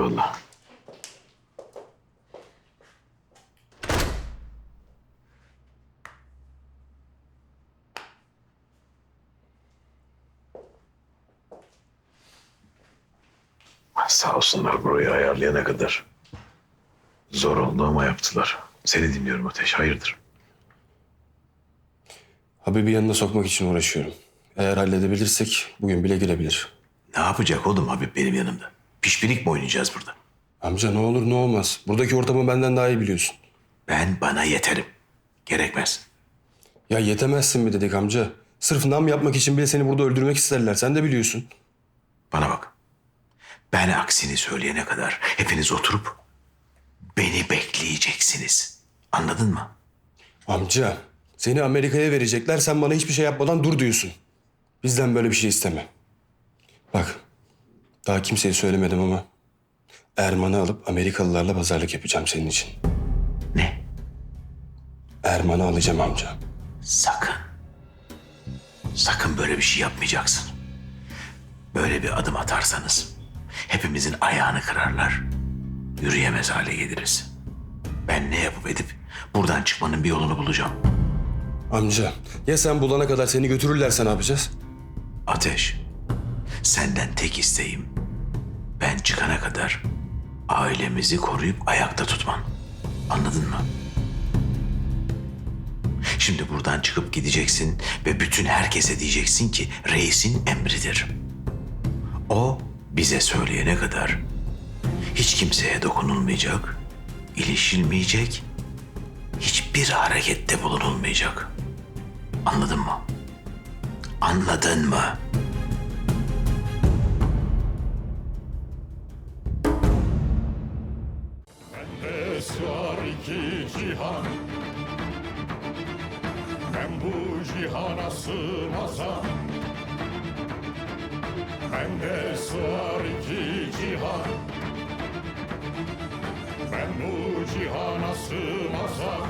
Eyvallah. Sağ olsunlar burayı ayarlayana kadar. Zor oldu ama yaptılar. Seni dinliyorum Ateş. Hayırdır? Habibi yanına sokmak için uğraşıyorum. Eğer halledebilirsek bugün bile girebilir. Ne yapacak oğlum Habib benim yanımda? Pişpirik mi oynayacağız burada? Amca ne olur ne olmaz. Buradaki ortamı benden daha iyi biliyorsun. Ben bana yeterim. Gerekmez. Ya yetemezsin mi dedik amca. Sırf nam yapmak için bile seni burada öldürmek isterler. Sen de biliyorsun. Bana bak. Ben aksini söyleyene kadar hepiniz oturup beni bekleyeceksiniz. Anladın mı? Amca seni Amerika'ya verecekler. Sen bana hiçbir şey yapmadan dur diyorsun. Bizden böyle bir şey isteme. Bak daha kimseye söylemedim ama Erman'ı alıp Amerikalılarla pazarlık yapacağım senin için. Ne? Erman'ı alacağım amca. Sakın. Sakın böyle bir şey yapmayacaksın. Böyle bir adım atarsanız hepimizin ayağını kırarlar. Yürüyemez hale geliriz. Ben ne yapıp edip buradan çıkmanın bir yolunu bulacağım. Amca ya sen bulana kadar seni götürürlerse ne yapacağız? Ateş, senden tek isteğim ben çıkana kadar ailemizi koruyup ayakta tutman. Anladın mı? Şimdi buradan çıkıp gideceksin ve bütün herkese diyeceksin ki reisin emridir. O bize söyleyene kadar hiç kimseye dokunulmayacak, ilişilmeyecek, hiçbir harekette bulunulmayacak. Anladın mı? Anladın mı? Bende sığar iki cihan. Ben bu cihana sığmazam. Bende sığar iki cihan. Ben bu cihana sığmazam